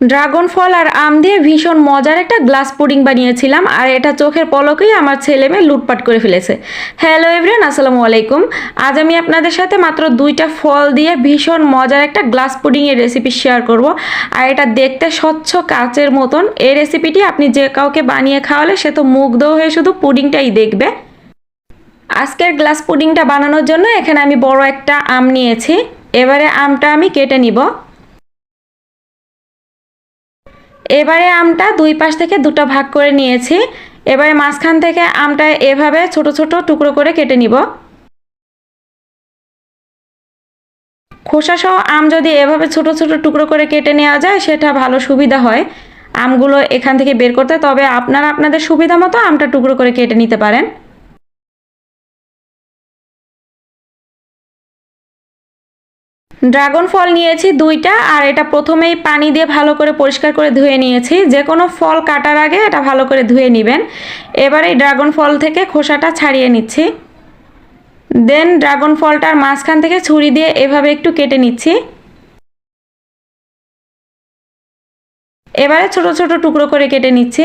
Dragon ফল আর আম দিয়ে ভীষণ মজার একটা গ্লাস পুডিং বানিয়েছিলাম, আর এটা চোখের পলকেই আমার ছেলে মেয়ে লুটপাট করে ফেলেছে। হ্যালো এভরিয়ান আসসালামু আলাইকুম। আজ আমি আপনাদের সাথে মাত্র দুইটা ফল দিয়ে ভীষণ মজার একটা গ্লাস পুডিংয়ের রেসিপি শেয়ার করব, আর এটা দেখতে স্বচ্ছ কাচের মতন। এই রেসিপিটি আপনি যে কাউকে বানিয়ে খাওয়ালে, সে তো মুগ্ধ হয়ে শুধু পুডিংটাই দেখবে। আজকের গ্লাস পুডিংটা বানানোর জন্য এখানে আমি বড় একটা আম নিয়েছি। এবারে আমটা আমি কেটে নিব। এবারে আমটা দুই পাশ থেকে দুটো ভাগ করে নিয়েছি। এবারে মাঝখান থেকে আমটা এভাবে ছোট ছোট টুকরো করে কেটে নিব। খোসাসহ আম যদি এভাবে ছোট ছোট টুকরো করে কেটে নেওয়া যায়, সেটা ভালো সুবিধা হয় আমগুলো এখান থেকে বের করতে। তবে আপনারা আপনাদের সুবিধা মতো আমটা টুকরো করে কেটে নিতে পারেন। ড্রাগন ফল নিয়েছি দুইটা, আর এটা প্রথমেই পানি দিয়ে ভালো করে পরিষ্কার করে ধুয়ে নিয়েছি। যে কোনো ফল কাটার আগে এটা ভালো করে ধুয়ে নেবেন। এবার এই ড্রাগন ফল থেকে খোসাটা ছাড়িয়ে নিচ্ছি। দেন ড্রাগন ফলটার মাঝখান থেকে ছুরি দিয়ে এভাবে একটু কেটে নিচ্ছি। এবারে ছোট ছোট টুকরো করে কেটে নিচ্ছি।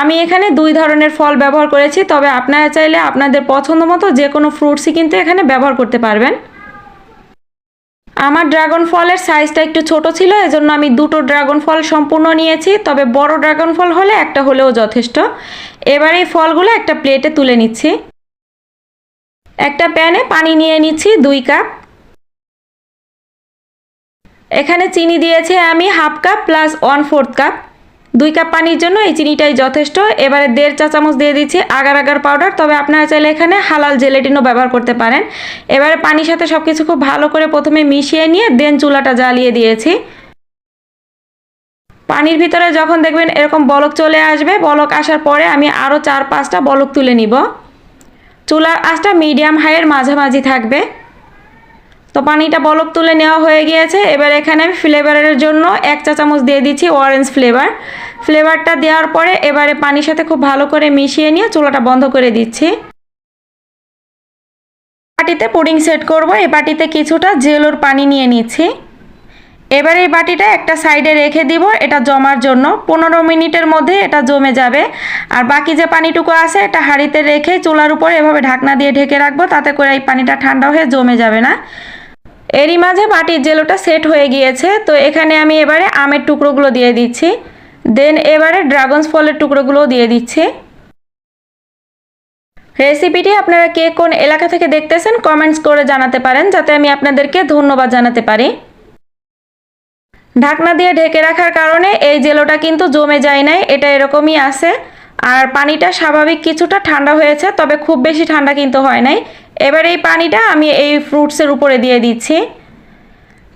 আমি এখানে দুই ধরনের ফল ব্যবহার করেছি, তবে আপনারা চাইলে আপনাদের পছন্দ মতো যে কোনো ফ্রুটসই কিন্তু এখানে ব্যবহার করতে পারবেন। আমার ড্রাগন ফলের সাইজটা একটু ছোট ছিল, এজন্য আমি দুটো ড্রাগন ফল সম্পূর্ণ নিয়েছি। তবে বড় ড্রাগন ফল হলে একটা হলেও যথেষ্ট। এবার এই ফলগুলো একটা প্লেটে তুলে নিচ্ছি। একটা প্যানে পানি নিয়ে নিচ্ছি দুই কাপ। এখানে চিনি দিয়েছি আমি half cup plus one fourth cup. দুই কাপ পানির জন্য এই চিনিটাই যথেষ্ট। এবারে দেড় চা চামচ দিয়ে দিচ্ছি আগার আগার পাউডার। তবে আপনারা চাইলে এখানে হালাল জেলেটিনও ব্যবহার করতে পারেন। এবারে পানির সাথে সব কিছু খুব ভালো করে প্রথমে মিশিয়ে নিয়ে দেন চুলাটা জ্বালিয়ে দিয়েছি। পানির ভিতরে যখন দেখবেন এরকম বলক চলে আসবে, বলক আসার পরে আমি আরও চার পাঁচটা বলক তুলে নিব। চুলার আঁচটা মিডিয়াম হাইয়ের মাঝামাঝি থাকবে। তো পানিটা বলক তুলে নেওয়া হয়ে গিয়েছে। এবার এখানে আমি ফ্লেভারের জন্য এক চা চামচ দিয়ে দিচ্ছি অরেঞ্জ ফ্লেভার ফ্লেভারটা দেওয়ার পরে এবারে পানির সাথে খুব ভালো করে মিশিয়ে নিয়ে চুলাটা বন্ধ করে দিচ্ছি। বাটিতে পুডিং সেট করব। এই বাটিতে কিছুটা জেলোর পানি নিয়ে নিচ্ছি। এবার এই বাটিটা একটা সাইডে রেখে দিব। এটা জমার জন্য পনেরো মিনিটের মধ্যে এটা জমে যাবে। আর বাকি যে পানিটুকু আছে এটা হাঁড়িতে রেখে চুলার উপর এভাবে ঢাকনা দিয়ে ঢেকে রাখব। তাতে করে এই পানিটা ঠান্ডা হয়ে জমে যাবে না। এরই মাঝে বাটির জেলোটা সেট হয়ে গিয়েছে, তো এখানে আমি এবারে আমের টুকরোগুলো দিয়ে দিচ্ছি। দেন এবারে ড্রাগনস ফলের টুকরোগুলো দিয়ে দিচ্ছি। রেসিপিটি আপনারা কে কোন এলাকা থেকে দেখতেছেন কমেন্টস করে জানাতে পারেন, যাতে আমি আপনাদেরকে ধন্যবাদ জানাতে পারি। ঢাকনা দিয়ে ঢেকে রাখার কারণে এই জেলোটা কিন্তু জমে যায় নাই, এটা এরকমই আছে। আর পানিটা স্বাভাবিক কিছুটা ঠান্ডা হয়েছে, তবে খুব বেশি ঠান্ডা কিন্তু হয় নাই। এবার এই পানিটা আমি এই ফ্রুটসের উপরে দিয়ে দিচ্ছি।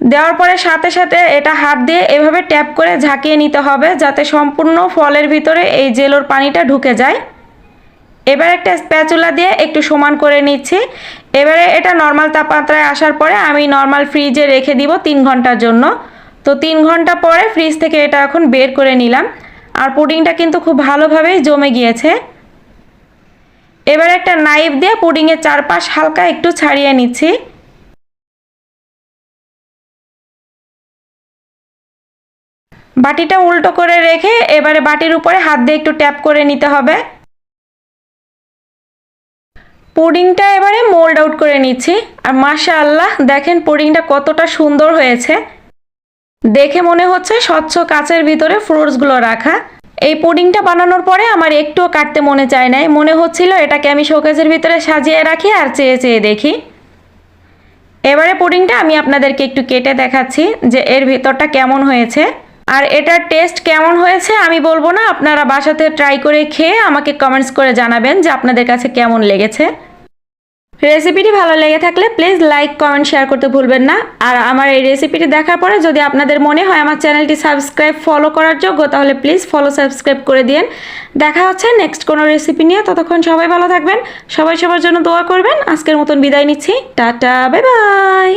দেওয়ার পরে সাথে সাথে এটা হাত দিয়ে এভাবে ট্যাপ করে ঝাঁকিয়ে নিতে হবে যাতে সম্পূর্ণ ফলের ভিতরে এই জেলোর পানিটা ঢুকে যায়। এবার একটা স্প্যাচুলা দিয়ে একটু সমান করে নিচ্ছি। এবারে এটা নর্মাল তাপমাত্রায় আসার পরে আমি নর্মাল ফ্রিজে রেখে দিব তিন ঘণ্টার জন্য। তো তিন ঘণ্টা পরে ফ্রিজ থেকে এটা এখন বের করে নিলাম। আর পুডিংটা কিন্তু খুব ভালোভাবেই জমে গিয়েছে। এবার একটা নাইফ দিয়ে পুডিংয়ের চারপাশ হালকা একটু ছাড়িয়ে নিচ্ছি। বাটিটা উল্টো করে রেখে এবারে বাটির উপরে হাত দিয়ে একটু ট্যাপ করে নিতে হবে। পুডিংটা এবারে মোল্ড আউট করে নিচ্ছি। আর মাশা আল্লাহ দেখেন পুডিংটা কতটা সুন্দর হয়েছে। দেখে মনে হচ্ছে স্বচ্ছ কাচের ভিতরে ফ্রুটসগুলো রাখা। এই পুডিংটা বানানোর পরে আমার একটুও কাটতে মনে চায় নাই। মনে হচ্ছিল এটাকে আমি শোকেজের ভিতরে সাজিয়ে রাখি আর চেয়ে চেয়ে দেখি। এবারে পুডিংটা আমি আপনাদেরকে একটু কেটে দেখাচ্ছি যে এর ভিতরটা কেমন হয়েছে। আর এটার টেস্ট কেমন হয়েছে আমি বলব না, আপনারা বাসাতে ট্রাই করে খেয়ে আমাকে কমেন্টস করে জানাবেন যে আপনাদের কাছে কেমন লেগেছে। রেসিপিটি ভালো লেগে থাকলে প্লিজ লাইক কমেন্ট শেয়ার করতে ভুলবেন না। আর আমার এই রেসিপিটি দেখার পরে যদি আপনাদের মনে হয় আমার চ্যানেলটি সাবস্ক্রাইব ফলো করার যোগ্য, তাহলে প্লিজ ফলো সাবস্ক্রাইব করে দিন দেখা হচ্ছে নেক্সট কোনো রেসিপি নিয়ে। ততক্ষণ সবাই ভালো থাকবেন। সবাই সবার জন্য দোয়া করবেন। আজকের মতন বিদায় নিচ্ছি। Tata bye bye